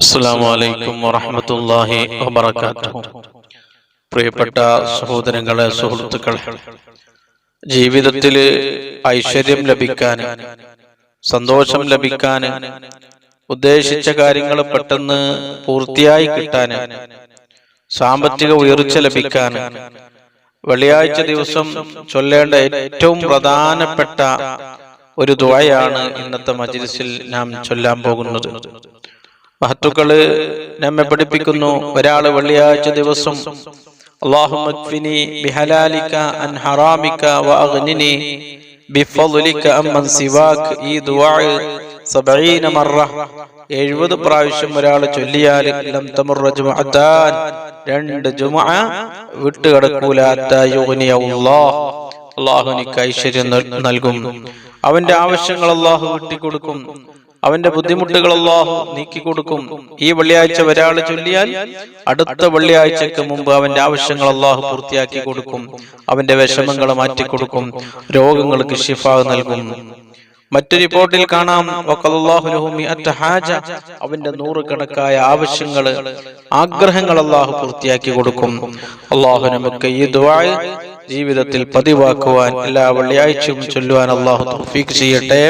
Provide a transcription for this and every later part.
അസ്സാം വറഹമത്തല്ലാഹി വബർക്കാത്തു പ്രിയപ്പെട്ട സഹോദരങ്ങളെ സുഹൃത്തുക്കളെ ജീവിതത്തിൽ ഐശ്വര്യം ലഭിക്കാൻ സന്തോഷം ലഭിക്കാൻ ഉദ്ദേശിച്ച കാര്യങ്ങൾ പെട്ടെന്ന് പൂർത്തിയായി കിട്ടാൻ സാമ്പത്തിക ഉയർച്ച ലഭിക്കാൻ വെള്ളിയാഴ്ച ദിവസം ചൊല്ലേണ്ട ഏറ്റവും പ്രധാനപ്പെട്ട ഒരു ദുആയാണ് ഇന്നത്തെ മജ്ലിസിൽ നാം ചൊല്ലാൻ പോകുന്നത്. മഹത്തുക്കൾ നമ്മെ പഠിപ്പിക്കുന്നു. ഒരാൾ വെള്ളിയാഴ്ച ദിവസം എഴുപത് പ്രാവശ്യം ഒരാൾ ചൊല്ലിയാൽ രണ്ട് ജുമഅ വിട്ടുകിടക്കൂല അല്ലാഹ്. അള്ളാഹുനിക്ക് ഐശ്വര്യം നൽകും. അവന്റെ ആവശ്യങ്ങൾ അള്ളാഹു വിട്ടിക്കൊടുക്കും. അവന്റെ ബുദ്ധിമുട്ടുകൾ അള്ളാഹു നീക്കി കൊടുക്കും ഈ വെള്ളിയാഴ്ച ഒരാൾ ചൊല്ലിയാൽ അടുത്ത വെള്ളിയാഴ്ചക്ക് മുമ്പ് അവന്റെ ആവശ്യങ്ങൾ അള്ളാഹു പൂർത്തിയാക്കി കൊടുക്കും. അവന്റെ വിഷമങ്ങൾ മാറ്റിക്കൊടുക്കും രോഗങ്ങൾക്ക് ഷിഫ നൽകും. മറ്റു റിപ്പോർട്ടിൽ കാണാം. അവന്റെ നൂറുകണക്കായ ആവശ്യങ്ങൾ ആഗ്രഹങ്ങൾ അള്ളാഹു പൂർത്തിയാക്കി കൊടുക്കും. അള്ളാഹു നമുക്ക് ഈ ദുആ ജീവിതത്തിൽ പതിവാക്കുവാൻ എല്ലാ വെള്ളിയാഴ്ചയും ചൊല്ലുവാൻ അള്ളാഹു തൗഫീഖ് ചെയ്യട്ടെ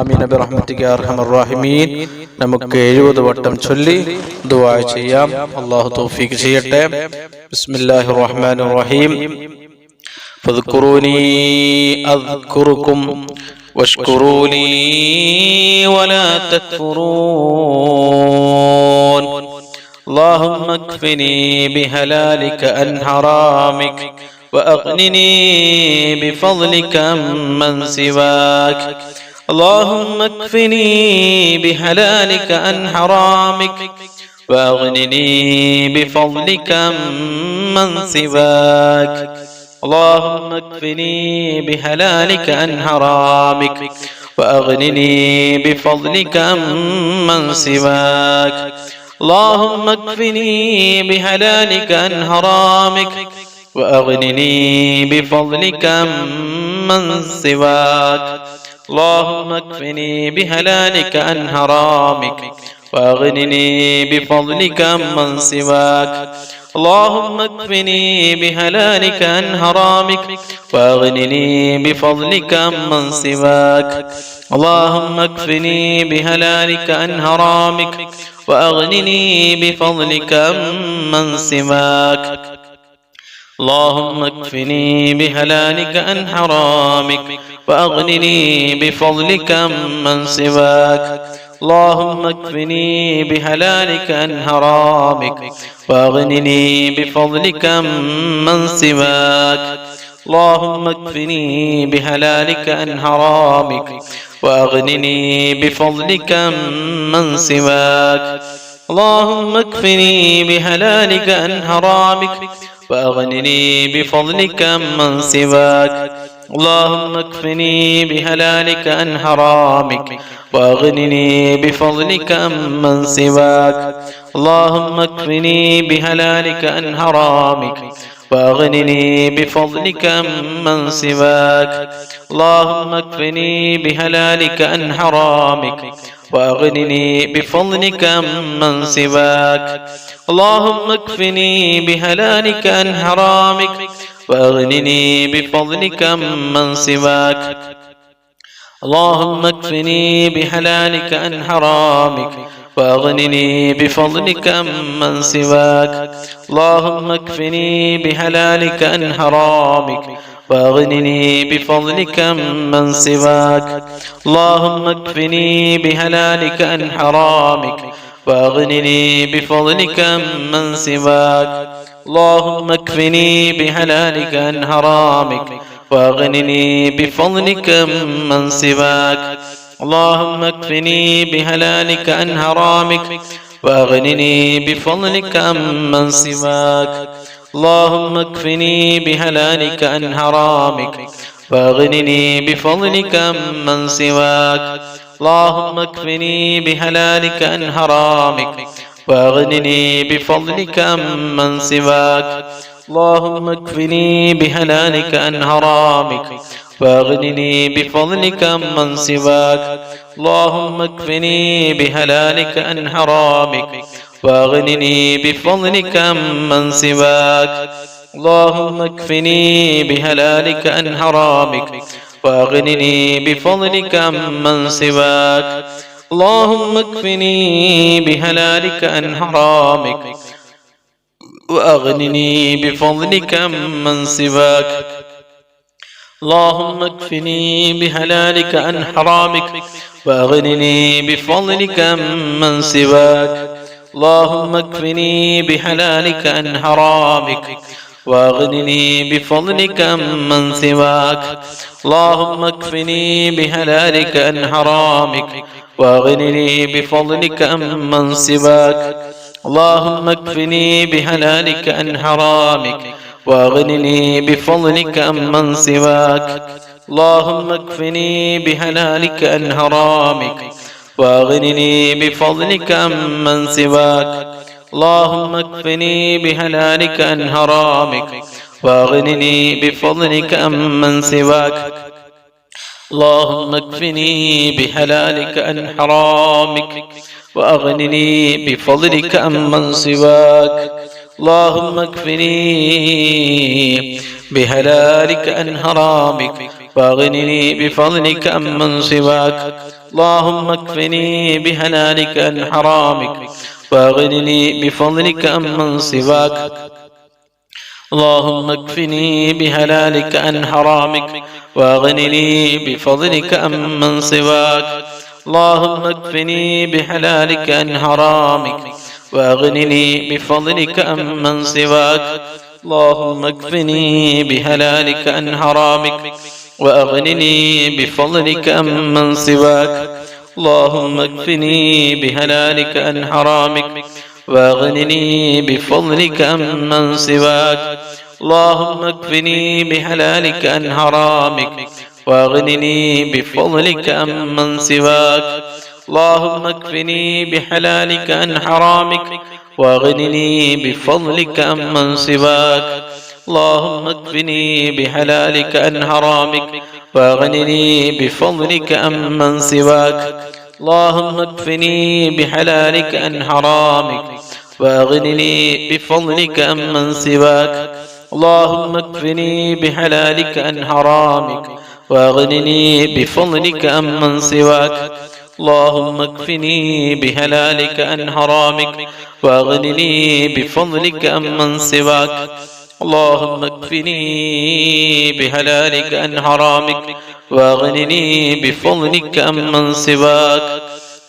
അമീൻ നബി റഹ്മത്തിക അർഹമർ റഹീമീൻ നമുക്ക് എഴുപത് വട്ടം ചൊല്ലി ദുആ ചെയ്യാം അള്ളാഹു തൗഫീഖ് ചെയ്യട്ടെ ബിസ്മില്ലാഹിർ റഹ്മാനിർ റഹീം فاذكروني أذكركم واشكروا لي ولا تكفرون اللهم اكفني بهلالك عن حرامك وأغنني بفضلك من سواك. اللهم اكفني بحلالك عن حرامك. وأغنني بفضلك من سواك. اللهم اكفني بحلالك عن حرامك. وأغنني بفضلك من سواك. اللهم اكفني بحلالك عن حرامك. وأغنني بفضلك من سواك. اللهم اكفني بحلالك عن حرامك. وأغنني بفضلك من سواك. اللهم اكفني بحلالك عن حرامك. وأغنني بفضلك من سواك. اللهم اكفني بحلالك عن حرامك. وأغنني بفضلك من سواك. اللهم اكفني بحلالك عن حرامك وأغنني بفضلك من سواك. اللهم اكفني بحلالك عن حرامك وأغنني بفضلك من سواك. اللهم اكفني بحلالك عن حرامك وأغنني بفضلك من سواك. اللهم اكفني بحلالك عن حرامك واغنني بفضلك من سواك. اللهم اكفني بحلالك عن حرامك. وأغنني بفضلك من سواك. اللهم اكفني بحلالك عن حرامك. واغنني بفضلك من سواك. اللهم اكفني بحلالك عن حرامك. واغنني بفضلك من سواك. اللهم اكفني بحلالك عن حرامك. واغنني بفضلك من سواك. اللهم اكفني بحلالك عن حرامك. واغنني بفضلك من سواك. اللهم اكفني بحلالك عن حرامك. واغنني بفضلك من سواك. اللهم اكفني بحلالك عن حرامك. واغنني بفضلك من سواك. اللهم اكفني بحلالك عن حرامك. واغنني بفضلك من سواك. اللهم اكفني بحلالك عن حرامك وأغنني بفضلك من سواك. اللهم اكفني بحلالك عن حرامك وأغنني بفضلك من سواك. اللهم اكفني بحلالك عن حرامك وأغنني بفضلك من سواك. اللهم اكفني بحلالك عن حرامك واغنني بفضلك عمن سواك. اللهم اكفني بهلالك عن حرامك. واغنني بفضلك عمن سواك. اللهم اكفني بهلالك عن حرامك. واغنني بفضلك عمن سواك. اللهم اكفني بهلالك عن حرامك. وأغنني بفضلك عمن سواك. اللهم اكفني بهلالك عن حرامك وأغنني بفضلك عمن سواك. اللهم اكفني بحلالك عن حرامك وأغنني بفضلك عمن سواك. اللهم اكفني بحلالك عن حرامك وأغنني بفضلك عمن سواك. اللهم اكفني بحلالك عن حرامك واغنني بفضلك عمن سواك. اللهم اكفني بحلالك عن حرامك. واغنني بفضلك عمن سواك. اللهم اكفني بحلالك عن حرامك. واغنني بفضلك عمن سواك. اللهم اكفني بحلالك عن حرامك. واغنني بفضلك عمن سواك. اللهم اكفني بحلالك عن حرامك واغنني بفضلك عمن سواك. اللهم اكفني بحلالك عن حرامك واغنني بفضلك عمن سواك. اللهم اكفني بحلالك عن حرامك واغنني بفضلك عمن سواك. اللهم اكفني بحلالك عن حرامك وأغنني بفضلك عمن سواك. اللهم اكفني بحلالك عن حرامك. وأغنني بفضلك عمن سواك. اللهم اكفني بحلالك عن حرامك. وأغنني بفضلك عمن سواك. اللهم اكفني بحلالك عن حرامك. وأغنني بفضلك عمن سواك. اللهم اكفني بحلالك عن حرامك واغنني بفضلك عمن سواك. اللهم اكفني بحلالك عن حرامك واغنني بفضلك عمن سواك. اللهم اكفني بحلالك عن حرامك واغنني بفضلك عمن سواك. اللهم اكفني بحلالك عن حرامك واغنني بفضلك عمن سواك. اللهم اكفني بحلالك عن حرامك واغنني بفضلك عمن سواك. اللهم اكفني بحلالك عن حرامك واغنني بفضلك عمن سواك.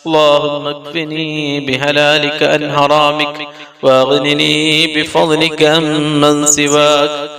اللهم اكفني بحلالك عن حرامك واغنني بفضلك عمن سواك.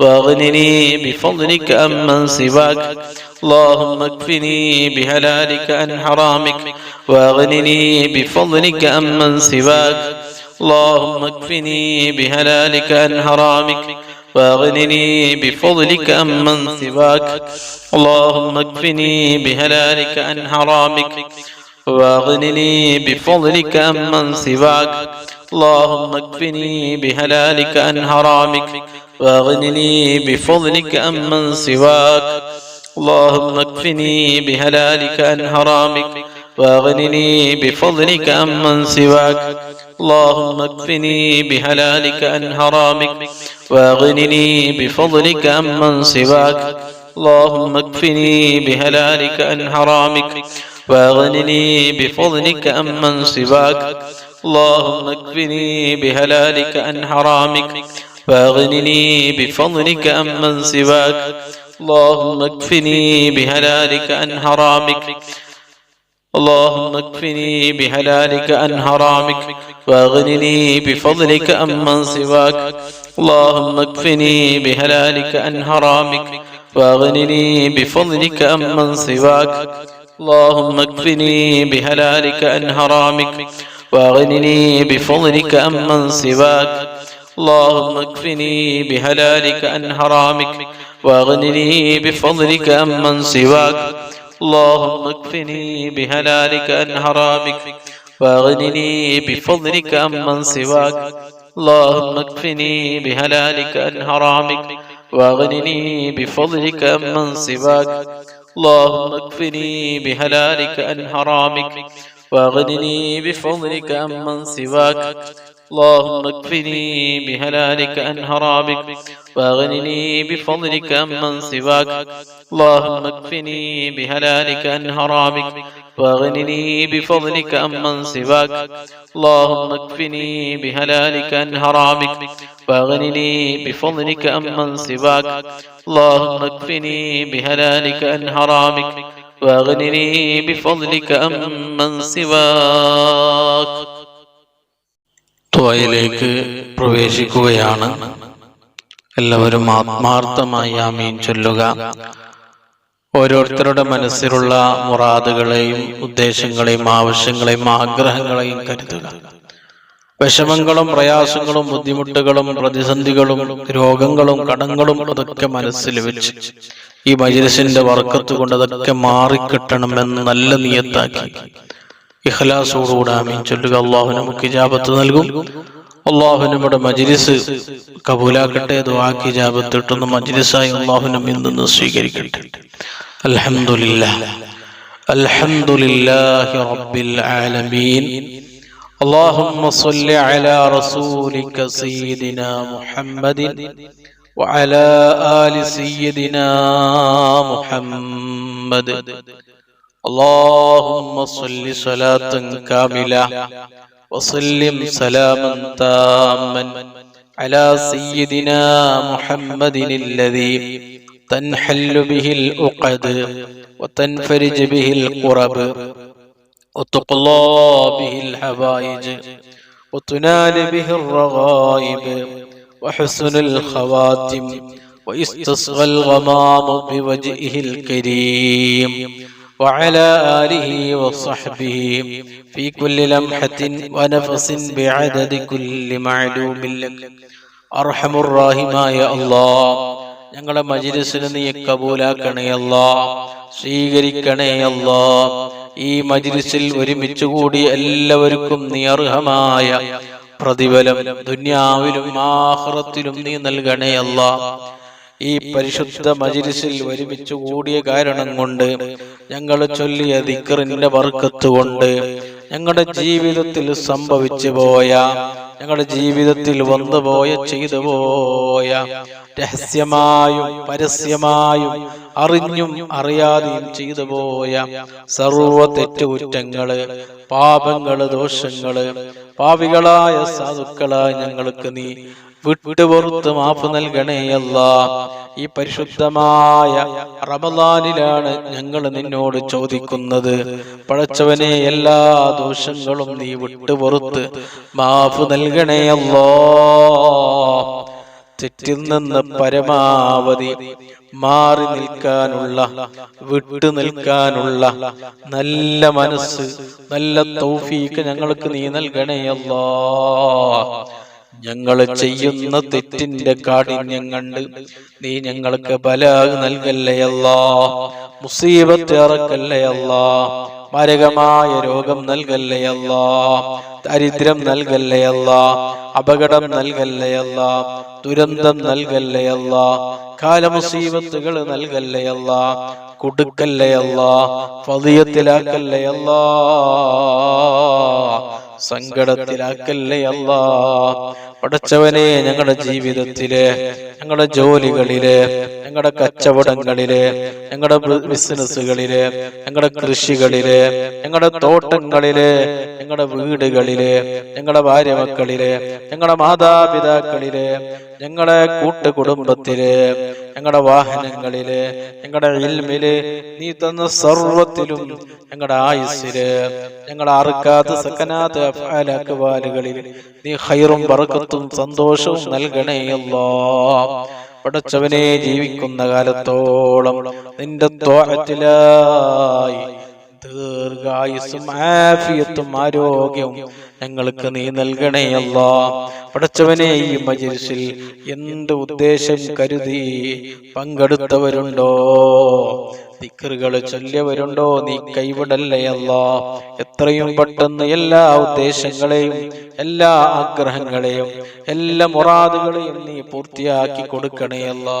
واغنني بفضلك عمن سواك. اللهم اكفني بحلالك عن حرامك. واغنني بفضلك عمن سواك. اللهم اكفني بحلالك عن حرامك. واغنني بفضلك عمن سواك. اللهم اكفني بحلالك عن حرامك. واغنني بفضلك عمن سواك. اللهم اكفني بحلالك عن حرامك. واغنني بفضلك عمن سواك. اللهم اكفني بحلالك عن حرامك. واغنني بفضلك عمن سواك. اللهم اكفني بحلالك عن حرامك. واغنني بفضلك عمن سواك. اللهم اكفني بحلالك عن حرامك. واغنني بفضلك عمن سواك. اللهم اكفني بحلالك عن حرامك. واغنني بفضلك عمن سواك. اللهم اكفني بحلالك عن حرامك. اللهم اكفني بحلالك عن حرامك. واغنني بفضلك عمن سواك. اللهم اكفني بحلالك عن حرامك. واغنني بفضلك عمن سواك. اللهم اكفني بهلالك عن حرامك. واغنني بفضلك عمن سواك. اللهم اكفني بهلالك عن حرامك واغنني بفضلك عمن سواك. اللهم اكفني بهلالك عن حرامك واغنني بفضلك عمن سواك. اللهم اكفني بهلالك عن حرامك واغنني بفضلك عمن سواك. اللهم اكفني بهلالك عن حرامك واغنني بفضلك عمن سواك. اللهم اكفني بهلالك عن حرامك واغنني بفضلك عمن سواك. اللهم اكفني بهلالك عن حرامك واغنني بفضلك عمن سواك. اللهم اكفني بهلالك عن حرامك واغنني بفضلك عمن سواك. اللهم اكفني بهلالك عن حرامك واغنني بفضلك عمن سواك. ത്വയിലേക്ക് പ്രവേശിക്കുകയാണ്. എല്ലാവരും ആത്മാർത്ഥമായി ആമീൻ ചൊല്ലുക. ഓരോരുത്തരുടെ മനസ്സിലുള്ള മുറാദുകളെയും ഉദ്ദേശങ്ങളെയും ആവശ്യങ്ങളെയും ആഗ്രഹങ്ങളെയും കരുതുക. വിഷമങ്ങളും പ്രയാസങ്ങളും ബുദ്ധിമുട്ടുകളും പ്രതിസന്ധികളും രോഗങ്ങളും കടങ്ങളും അതൊക്കെ മനസ്സിൽ വെച്ച് ഈ മജിരസിന്റെ വർക്കത്ത് കൊണ്ട് അതൊക്കെ മാറിക്കിട്ടണമെന്ന് നല്ല നിയത്താക്കി. ഇഖ്ലാസോടുകൂടെ ആമീൻ ചൊല്ലുക അള്ളാഹു നമുക്ക് ഇജാബത്ത് നൽകും അള്ളാഹു നമ്മുടെ മജിലിസ് കബൂലാക്കട്ടെ ദുആക്ക് ഇജാബത്ത് കിട്ടുന്ന മജിലിസായി അള്ളാഹു നമ്മിൽ നിന്ന് സ്വീകരിക്കട്ടെ അൽഹംദുലില്ലാ അൽഹംദുലില്ലാഹി റബ്ബിൽ ആലമീൻ اللهم صل على رسولك سيدنا محمد وعلى آل سيدنا محمد اللهم صل صلاة كاملة وسلم سلاما تاما على سيدنا محمد الذي تنحل به الأقد وتنفرج به القرب وتقلى به الحوائج وتنال به الرغائب وحسن الخواتم ويستصغى الغمام بوجهه الكريم وعلى آله وصحبه في كل لمحة ونفس بعدد كل معلوم. لك أرحم يا الله. ഞങ്ങളെ മജിലിസിന് നീ കബൂലാക്കണേ അല്ലാ. സ്വീകരിക്കണേ അല്ലാ. ഈ മജിലിസിൽ ഒരുമിച്ച് കൂടി എല്ലാവർക്കും നീ അർഹമായ പ്രതിഫലം ദുന്യാവിലും ആഹ്റത്തിലും നീ നൽകണേ അല്ലാ. ഈ പരിശുദ്ധ മജിലിസിൽ ഒരുമിച്ച് കൂടിയ കാരണം കൊണ്ട് ഞങ്ങൾ ചൊല്ലിയ ദിക്കറിന്റെ വർക്കത്ത് കൊണ്ട് ഞങ്ങളുടെ ജീവിതത്തിൽ സംഭവിച്ചു പോയ ഞങ്ങളുടെ ജീവിതത്തിൽ വന്നു പോയ ചെയ്തു പോയ രഹസ്യമായും പരസ്യമായും അറിഞ്ഞും അറിയാതെയും ചെയ്തു പോയ സർവ തെറ്റുകുറ്റങ്ങൾ പാപങ്ങൾ ദോഷങ്ങൾ പാവികളായ സാധുക്കളായ ഞങ്ങൾക്ക് നീ വിട്ടുപുറത്ത് മാപ്പ് നൽകണേയല്ല ഈ പരിശുദ്ധമായ റമദാനിലാണ് ഞങ്ങൾ നിന്നോട് ചോദിക്കുന്നത്. പഴച്ചവനെ എല്ലാ ദോഷങ്ങളും നീ വിട്ടുപുറത്ത് മാപ്പ് നൽകണേ അല്ലോ. തെറ്റിൽ നിന്ന് പരമാവധി മാറി നിൽക്കാനുള്ള വിട്ടു നിൽക്കാനുള്ള നല്ല മനസ്സ് നല്ല തൗഫീക്ക് ഞങ്ങൾക്ക് നീ നൽകണേ അല്ലോ. ഞങ്ങൾ ചെയ്യുന്ന തെറ്റിന്റെ കാഠിന്യം കണ്ട് നീ ഞങ്ങൾക്ക് ബലാഗ് അല്ലാഹ് മുസീബത്ത് ഇറക്കല്ലേ അല്ലാ. മാരകമായ രോഗം നൽകല്ലയല്ല ദരിദ്രം നൽകല്ലയല്ല അപകടം നൽകല്ലയല്ല ദുരന്തം നൽകല്ലയല്ല കാലമുസീബത്തുകൾ നൽകല്ലയല്ല കൊടുക്കല്ലയല്ല കൊടുക്കല്ലേ അല്ലാ? പടച്ചവനെ ഞങ്ങളുടെ ജീവിതത്തിൽ ഞങ്ങളുടെ ജോലികളിൽ ഞങ്ങളുടെ കച്ചവടങ്ങളിൽ ഞങ്ങളുടെ ബിസിനസ്സുകളിലെ ഞങ്ങളുടെ കൃഷികളിലെ ഞങ്ങളുടെ തോട്ടങ്ങളിലെ ഞങ്ങളുടെ വീടുകളിലെ ഞങ്ങളുടെ ഭാര്യ മക്കളിൽ ഞങ്ങളുടെ മാതാപിതാക്കളിലെ ഞങ്ങളുടെ കൂട്ടുകുടുംബത്തിലെ ഞങ്ങളുടെ വാഹനങ്ങളിൽ ഞങ്ങളുടെ ഇൽമിൽ നീ തന്ന സർവത്തിലും ഞങ്ങളുടെ ആയുസ്സിൽ ഞങ്ങളെ അറുക്കാത്ത സക്കനാത്ത അഫാലക്കുവാലുകളിൽ നീ ഹൈറും പറക്കത്തും സന്തോഷവും നൽകണേയല്ല. പടച്ചവനെ ജീവിക്കുന്ന കാലത്തോളം നിന്റെ തോഴത്തിലായി ദീർഘായുസും ആഫിയത്തും ആരോഗ്യവും ഞങ്ങൾക്ക് നീ നൽകണേ അല്ലാ. പടച്ചവനെ ഈ മജിൽസിൽ എന്ത് ഉദ്ദേശം കരുതി പങ്കെടുത്തവരുണ്ടോ? ദിക്കറുകൾ ചൊല്ലിയവരുണ്ടോ? നീ കൈവിടല്ലേ അല്ലാ. എത്രയും പെട്ടെന്ന് എല്ലാ ഉദ്ദേശങ്ങളെയും എല്ലാ ആഗ്രഹങ്ങളെയും എല്ലാ മുറാദുകളെയും നീ പൂർത്തിയാക്കി കൊടുക്കണേ അല്ലാ.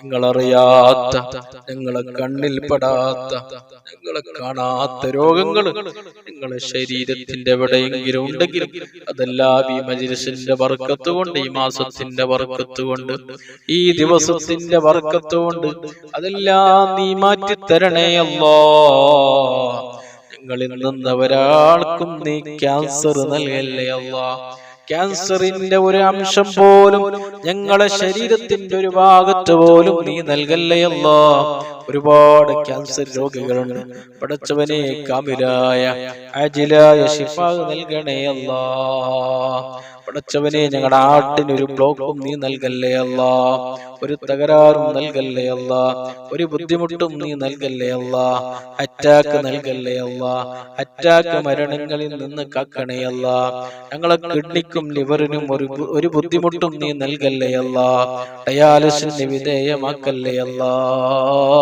ഞങ്ങളറിയാത്ത ഞങ്ങളെ കണ്ണിൽ പെടാത്ത ഞങ്ങളെ കാണാത്ത രോഗങ്ങൾ നിങ്ങളെ ശരീരത്തിന്റെ എവിടെയെങ്കിലും ഉണ്ടെങ്കിൽ അതെല്ലാം ഈ മജിലിസിന്റെ വർക്കത്ത് കൊണ്ട് ഈ മാസത്തിന്റെ വർക്കത്ത് കൊണ്ട് ഈ ദിവസത്തിന്റെ വർക്കത്ത് കൊണ്ട് അതെല്ലാം നീ മാറ്റി തരണേ അല്ലോ. ഞങ്ങളിൽ നിന്ന് ഒരാൾക്കും നീ ക്യാൻസർ നൽകല്ലേ അല്ലാ. ക്യാൻസറിന്റെ ഒരു അംശം പോലും ഞങ്ങളെ ശരീരത്തിന്റെ ഒരു ഭാഗത്ത് പോലും നീ നൽകല്ലയല്ലോ ഒരുപാട് ക്യാൻസർ രോഗികളുണ്ട് പടച്ചവനെ കാമിലായ അജിലായ ശിഫ നൽകണേ അല്ലാ. പടച്ചവനെ ഞങ്ങളുടെ ആട്ടിന് ഒരു ബ്ലോക്കും നീ നൽകല്ലേ അല്ല. ഒരു തകരാറും നൽകല്ലേ അല്ല. ഒരു ബുദ്ധിമുട്ടും നീ നൽകല്ലേ അല്ല. അറ്റാക്ക് നൽകല്ലേ അല്ല. അറ്റാക്ക് മരണങ്ങളിൽ നിന്ന് കാക്കണേ അല്ല. ഞങ്ങളെ കിഡ്നിക്കും ലിവറിനും ഒരു ഒരു ബുദ്ധിമുട്ടും നീ നൽകല്ലേ അല്ല. ഡയാലിസിന് വിധേയമാക്കല്ലേ അല്ല.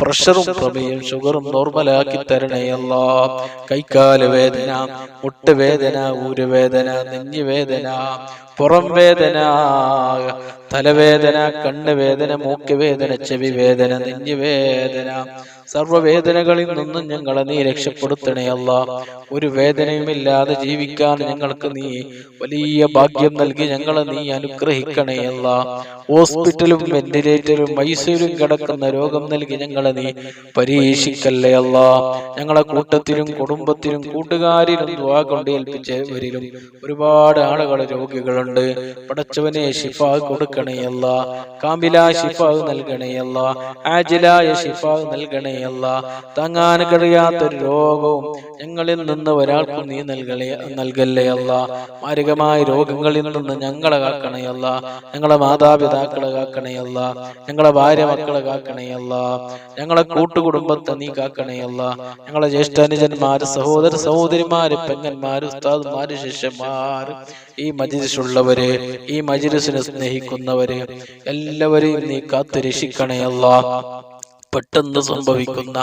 പ്രഷറും പ്രമേയം ഷുഗറും നോർമലാക്കി തരണയല്ല കൈക്കാൽ വേദന മുട്ടുവേദന ഊരുവേദന നെഞ്ഞുവേദന പുറം വേദന തലവേദന കണ്ണുവേദന മൂക്ക് വേദന ചെവി വേദന നെഞ്ഞുവേദന സർവവേദനകളിൽ നിന്നും ഞങ്ങളെ നീ രക്ഷപ്പെടുത്തണേ അല്ല. ഒരു വേദനയുമില്ലാതെ ജീവിക്കാൻ ഞങ്ങൾക്ക് നീ വലിയ ഭാഗ്യം നൽകി ഞങ്ങളെ നീ അനുഗ്രഹിക്കണേ അല്ല. ഹോസ്പിറ്റലും വെന്റിലേറ്ററും ഐസിയിലും കിടക്കുന്ന രോഗം നൽകി ഞങ്ങളെ നീ പരീക്ഷിക്കല്ലേ അല്ല. ഞങ്ങളെ കൂട്ടത്തിലും കുടുംബത്തിലും കൂട്ടുകാരിലും ദ്വാ കൊണ്ട് ഏൽപ്പിച്ചവരിലും ഒരുപാട് ആളുകൾ രോഗികളുണ്ട്. പടച്ചവനെ ഷിഫ കൊടുക്കണേ അല്ല. കാമില ഷിഫ നൽകണേ അല്ല. ആജിലായ ഷിഫ നൽകണേ അല്ല താങ്ങാൻ കഴിയാത്തൊരു രോഗവും ഞങ്ങളിൽ നിന്ന് ഒരാൾക്കും നീ നൽകലേ നൽകല്ലേ അല്ല മാരകമായ രോഗങ്ങളിൽ നിന്ന് ഞങ്ങളെ കാക്കണേ അല്ല ഞങ്ങളെ മാതാപിതാക്കളെ കാക്കണേ അല്ല ഞങ്ങളെ ഭാര്യ മക്കളെ കാക്കണേ അല്ല ഞങ്ങളെ കൂട്ടുകുടുംബത്തെ നീ കാക്കണേ അല്ല ഞങ്ങളെ ജ്യേഷ്ഠാനുജന്മാര് സഹോദര സഹോദരിമാര് പെങ്ങന്മാര് ഉസ്താദ്മാര് ശിഷ്യന്മാര് ഈ മജിരിസുള്ളവര് ഈ മജിരിസിനെ സ്നേഹിക്കുന്നവര് എല്ലാവരെയും നീ കാത്തു രക്ഷിക്കണേ പെട്ടെന്ന് സംഭവിക്കുന്ന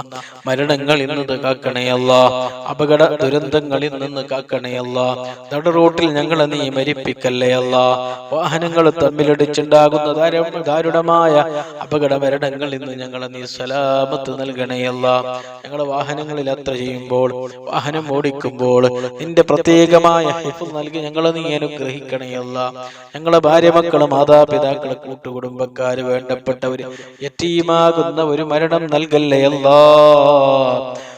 മരണങ്ങളിൽ നിന്ന് കാക്കണയല്ല അപകട ദുരന്തങ്ങളിൽ നിന്ന് കാക്കണയല്ല നട റോട്ടിൽ ഞങ്ങളെ നീ മരിപ്പിക്കല്ലേ വാഹനങ്ങൾ തമ്മിലടിച്ചുണ്ടാകുന്ന ദാരു- ദാരുണമായ അപകട മരണങ്ങളിൽ നിന്ന് ഞങ്ങളെ നീ സലാമത്ത് നൽകണയല്ല ഞങ്ങൾ വാഹനങ്ങളിൽ യാത്ര ചെയ്യുമ്പോൾ വാഹനം ഓടിക്കുമ്പോൾ നിന്റെ പ്രത്യേകമായ ഹിഫ് നൽകി ഞങ്ങളെ നീ അനുഗ്രഹിക്കണയല്ല ഞങ്ങളെ ഭാര്യ മക്കൾ മാതാപിതാക്കൾ കൂട്ടുകുടുംബക്കാര് വേണ്ടപ്പെട്ടവര് യറ്റീമാകുന്ന ഒരു മരണം നൽകല്ലേ അല്ലാ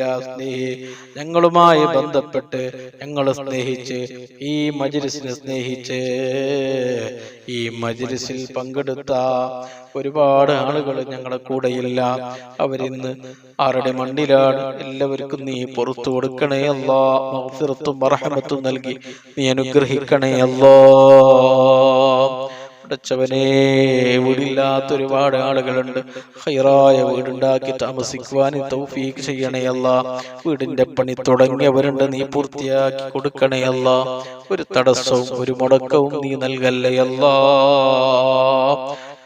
സ്നേഹി ഞങ്ങളുമായി ബന്ധപ്പെട്ട് ഞങ്ങളെ സ്നേഹിച്ച് ഈ മജിലിസിനെ സ്നേഹിച്ച് ഈ മജിലിസിൽ പങ്കെടുത്ത ഒരുപാട് ആളുകൾ ഞങ്ങളുടെ കൂടെയില്ല. അവരിന്ന് ആരുടെ മണ്ണിലാണ് എല്ലാവർക്കും നീ പുറത്തു കൊടുക്കണേ അല്ലാ മറഹമത്തും നൽകി നീ അനുഗ്രഹിക്കണേ അല്ലോ പടച്ചവനെ വീടില്ലാത്ത ഒരുപാട് ആളുകളുണ്ട്. ഹൈറായ വീടുണ്ടാക്കി താമസിക്കുവാൻ തൗഫീക്ക് ചെയ്യണേ അല്ല. വീടിന്റെ പണി തുടങ്ങിയവരുണ്ട് നീ പൂർത്തിയാക്കി കൊടുക്കണേ അല്ല. ഒരു തടസ്സവും ഒരു മുടക്കവും നീ നൽകല്ലേ അല്ലാ.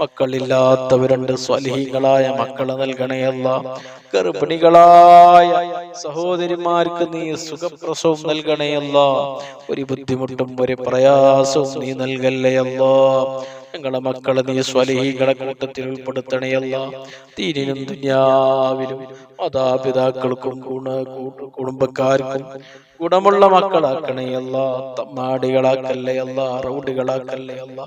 മക്കളില്ലാത്തവരുണ്ട്. സ്വലഹികളായ മക്കളെ നൽകണയല്ല ഗർഭിണികളായ സഹോദരിമാർക്ക് നീ സുഖപ്രസവം നൽകണയല്ല ഒരു ബുദ്ധിമുട്ടും ഒരു പ്രയാസവും നീ നൽകല്ലയല്ല ഞങ്ങളെ മക്കളെ നീ സ്വലഹീകളെ കൂട്ടത്തിൽ ഉൾപ്പെടുത്തണയല്ല തീരിനും ദുനിയാവിലും മാതാപിതാക്കൾക്കും ഗുണ കുടുംബക്കാർക്കും ഗുണമുള്ള മക്കളാക്കണയല്ല തമ്മാടികളാക്കല്ലയല്ല റൗഡികളാക്കല്ലയല്ല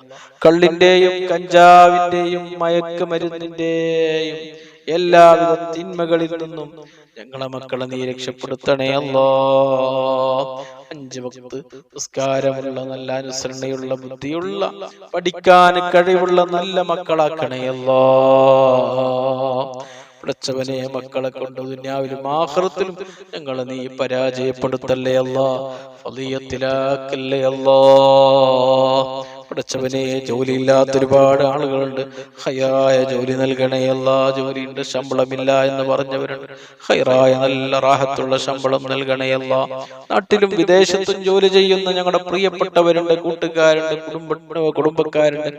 കള്ളിന്റെയും കഞ്ചാവിന്റെയും മയക്കുമരുന്നിന്റെയും എല്ലാവിധ തിന്മകളിൽ നിന്നും ഞങ്ങളെ മക്കളെ നീ രക്ഷപ്പെടുത്തണേ അല്ലോ. അഞ്ചു വക്ത് നിസ്കാരമുള്ള നല്ല അനുസരണയുള്ള ബുദ്ധിയുള്ള പഠിക്കാൻ കഴിവുള്ള നല്ല മക്കളാക്കണേ അല്ലോ. പിടച്ചവനെ മക്കളെ കൊണ്ട് ദുന്യാവിലും ആഹ്റത്തിലും ഞങ്ങളെ നീ പരാജയപ്പെടുത്തല്ലേ അല്ലോ. ഫലിയത്തിലാക്കല്ലേ അല്ലാ. പിടച്ചവനെ ജോലിയില്ലാത്ത ഒരുപാട് ആളുകളുണ്ട്. ഹയായ ജോലി നൽകണേ എല്ലാ ജോലിയുണ്ട്. ശമ്പളമില്ല എന്ന് പറഞ്ഞവരുണ്ട്. ഹൈറായ നല്ല റാഹത്തുള്ള ശമ്പളം നൽകണേ എല്ലാ നാട്ടിലും വിദേശത്തും ജോലി ചെയ്യുന്ന ഞങ്ങളുടെ പ്രിയപ്പെട്ടവരുണ്ട് കൂട്ടുകാരുണ്ട് കുടുംബ കുടുംബക്കാരുണ്ട്.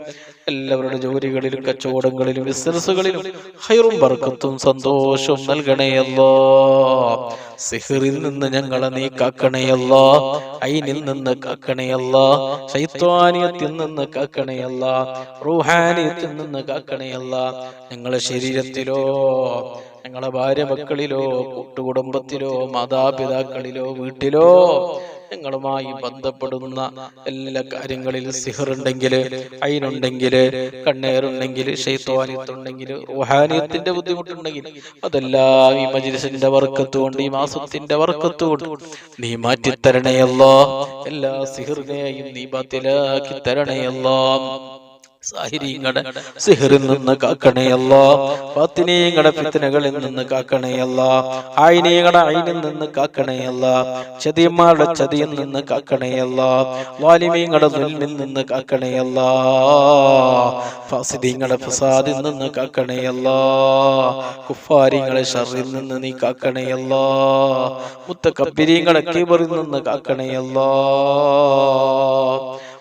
എല്ലാവരുടെ ജോലികളിലും കച്ചവടങ്ങളിലും ബിസിനസ്സുകളിലും ഹൈറും ബർക്കത്തും സന്തോഷവും നൽകണേയല്ലോ സിഹറിൽ നിന്ന് ഞങ്ങളെ നീ കാക്കണേയല്ലോ ഐനിൽ നിന്ന് കാക്കണേയല്ലോ ശൈത്വാനിയത്തിൽ നിന്ന് കാക്കണേയല്ല റൂഹാനിയത്തിൽ നിന്ന് കാക്കണയല്ല ഞങ്ങളെ ശരീരത്തിലോ ഞങ്ങളെ ഭാര്യ മക്കളിലോ കൂട്ടുകുടുംബത്തിലോ മാതാപിതാക്കളിലോ വീട്ടിലോ ഞങ്ങളുമായി ബന്ധപ്പെടുന്ന എല്ലാ കാര്യങ്ങളിലും സിഹറുണ്ടെങ്കിൽ അയിനുണ്ടെങ്കിൽ കണ്ണേറുണ്ടെങ്കിൽ ഷെയ്ത്വാനിയത്തുണ്ടെങ്കിൽ റുഹാനിയത്തിന്റെ ബുദ്ധിമുട്ടുണ്ടെങ്കിൽ അതെല്ലാം ഈ മജിലിസിന്റെ വർക്കത്ത് കൊണ്ട് ഈ മാസത്തിന്റെ വർക്കത്ത് കൊണ്ട് നീ മാറ്റിത്തരണയല്ലോ. എല്ലാ സിഹറിനെയും നീ ബാത്തിലാക്കി തരണയല്ലോ. സാഹിരീങ്ങളുടെ സിഹറിൽ നിന്ന് നിന്ന് നിന്ന് നിന്ന് നിന്ന് ഫാസിദീങ്ങളുടെ ഫസാദിൽ നിന്ന് കാക്കണയല്ല കുഫാരിങ്ങളെ ഷറിൽ നിന്ന് നീ കീബറിൽ നിന്ന് കാക്കണയല്ല.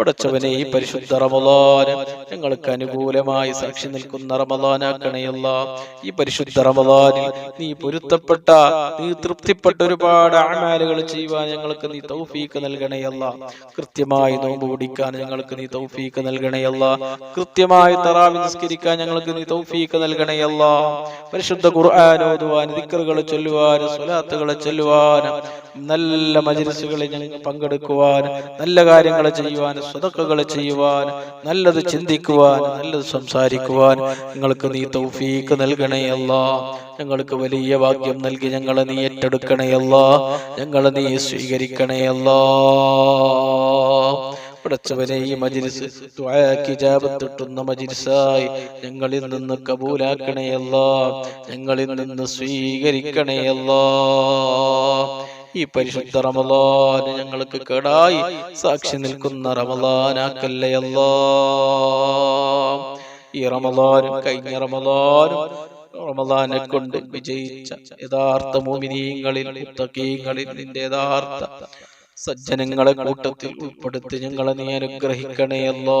പടച്ചവനെ ഈ പരിശുദ്ധ റമദാന് ഞങ്ങൾക്ക് അനുകൂലമായി സാക്ഷി നിൽക്കുന്ന റമദാനാക്കണയല്ല. ഈ പരിശുദ്ധ റമദാനിൽ നീ പൊരുത്തപ്പെട്ട നീ തൃപ്തിപ്പെട്ട ഒരുപാട് അമാലുകൾ ചെയ്യുവാൻ ഞങ്ങൾക്ക് നീ തൗഫീക്ക് നൽകണയല്ല. കൃത്യമായി നോമ്പ് പിടിക്കാൻ ഞങ്ങൾക്ക് നീ തൗഫീക്ക് നൽകണയല്ല. കൃത്യമായി തറാവി നിസ്കരിക്കാൻ ഞങ്ങൾക്ക് നീ തൗഫീക്ക് നൽകണയല്ല. പരിശുദ്ധ ഖുർആൻ ഓതുവാൻ ദിക്കറുകൾ ചൊല്ലുവാൻ സ്വലാത്തുകൾ ചൊല്ലുവാൻ നല്ല മജിലിസുകളിൽ ഞങ്ങൾ പങ്കെടുക്കുവാൻ നല്ല കാര്യങ്ങൾ ചെയ്യുവാൻ സ്വതക്കകൾ ചെയ്യുവാൻ നല്ലത് ചിന്തിക്കുവാൻ നല്ലത് സംസാരിക്കുവാൻ ഞങ്ങൾക്ക് നീ തൗഫീക്ക് നൽകണേ ഞങ്ങൾക്ക് വലിയ ഭാഗ്യം നൽകി ഞങ്ങളെ നീ ഏറ്റെടുക്കണേ അല്ലാ. ഞങ്ങളെ നീ സ്വീകരിക്കണേ അല്ലാ. ഈ മജിരിസ് കിജാബത്തിട്ടുന്ന മജിരിസായി ഞങ്ങളിൽ നിന്ന് കബൂലാക്കണേയല്ല ഞങ്ങളിൽ നിന്ന് സ്വീകരിക്കണേയല്ല ഈ പരിശുദ്ധ റമലാൻ ഞങ്ങൾക്ക് കേടായി. സാക്ഷി നിൽക്കുന്ന റമലാനാക്കല്ലയല്ല ഈ റമലാനും കഴിഞ്ഞ റമലാനും റമലാനെ കൊണ്ട് വിജയിച്ച യഥാർത്ഥ മോമിനീങ്ങളിൽ മുത്തക്കീങ്ങളിൽ നിന്റെ യഥാർത്ഥ സജ്ജനങ്ങളെ കൂട്ടത്തിൽ ഉൾപ്പെടുത്തി ഞങ്ങളെ നീ അനുഗ്രഹിക്കണേ അനുഗ്രഹിക്കണേയല്ലോ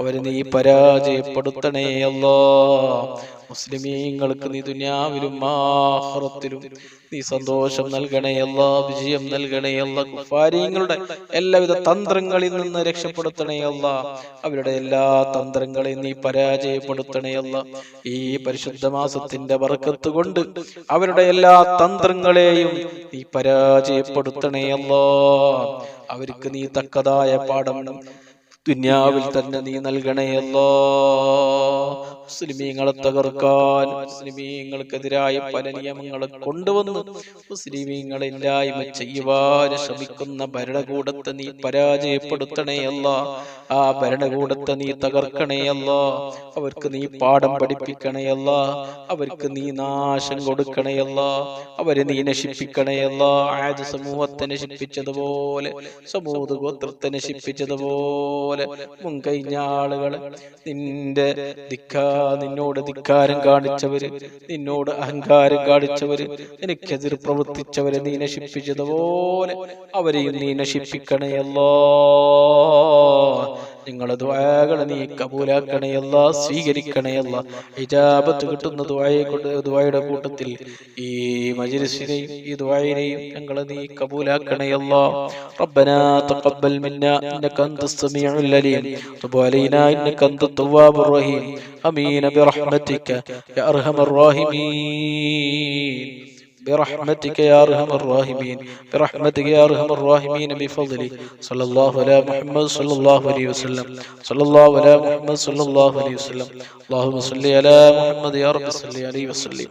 അവരെ നീ പരാജയപ്പെടുത്തണേയല്ലോ മുസ്ലിമീങ്ങൾക്ക് നീ ദുനിയാവിലും ആഹ്റത്തിലും നീ സന്തോഷം നൽകണേ നൽകണേയല്ല വിജയം നൽകണേയല്ല കുഫാരിങ്ങളുടെ എല്ലാവിധ തന്ത്രങ്ങളിൽ നിന്ന് രക്ഷപ്പെടുത്തണേയല്ല അവരുടെ എല്ലാ തന്ത്രങ്ങളെയും നീ പരാജയപ്പെടുത്തണേയല്ല ഈ പരിശുദ്ധ മാസത്തിന്റെ വറക്കത്ത് കൊണ്ട് അവരുടെ എല്ലാ തന്ത്രങ്ങളെയും നീ പരാജയപ്പെടുത്തണേയല്ലോ അവർക്ക് നീ തക്കതായ പാഠം ദുന്യാവിൽ തന്നെ നീ നൽകണേയല്ലോ മുസ്ലിമീങ്ങളെ തകർക്കാൻ മുസ്ലിമീങ്ങൾക്കെതിരായ പല നിയമങ്ങളെ കൊണ്ടുവന്ന് മുസ്ലിമീങ്ങളെ ഇല്ലായ്മ ചെയ്യുവാൻ ശ്രമിക്കുന്ന ഭരണകൂടത്തെ നീ പരാജയപ്പെടുത്തണേയല്ല ആ ഭരണകൂടത്തെ നീ തകർക്കണേയല്ല അവർക്ക് നീ പാഠം പഠിപ്പിക്കണേയല്ല അവർക്ക് നീ നാശം കൊടുക്കണേയല്ല അവരെ നീ നശിപ്പിക്കണേയല്ല ആയത് സമൂഹത്തെ നശിപ്പിച്ചതുപോലെ സമൂഹ ഗോത്രത്തെ നശിപ്പിച്ചതുപോലെ മുൻകഴിഞ്ഞ ആളുകൾ നിന്റെ ധിക്കാ നിന്നോട് ധിക്കാരം കാണിച്ചവര് നിന്നോട് അഹങ്കാരം കാണിച്ചവര് എനിക്കെതിർ പ്രവർത്തിച്ചവരെ നീ നശിപ്പിച്ചതുപോലെ അവരെയും നീ നശിപ്പിക്കണേയല്ലോ നിങ്ങളെ ദ്വാകളെ നീ കബൂലാക്കണയല്ല സ്വീകരിക്കണയല്ല ഇജാബത്ത് കിട്ടുന്ന ദ്വായെ കൊണ്ട് ദ്വായുടെ കൂട്ടത്തിൽ ഈ മജിലിസിനെയും ഈ ദ്വായിനെയും ഞങ്ങളെ നീ കബൂലാക്കണയല്ല ربنا تقبل منا انك انت السميع العليم تب علينا انك انت التواب الرحيم امين برحمتك يا ارحم الراحمين برحمتك يا ارحم الراحمين برحمتك يا ارحم الراحمين بفضلك صلى الله على محمد صلى الله عليه وسلم صلى الله على محمد صلى الله عليه وسلم اللهم صل على محمد يا رب صل عليه وسلم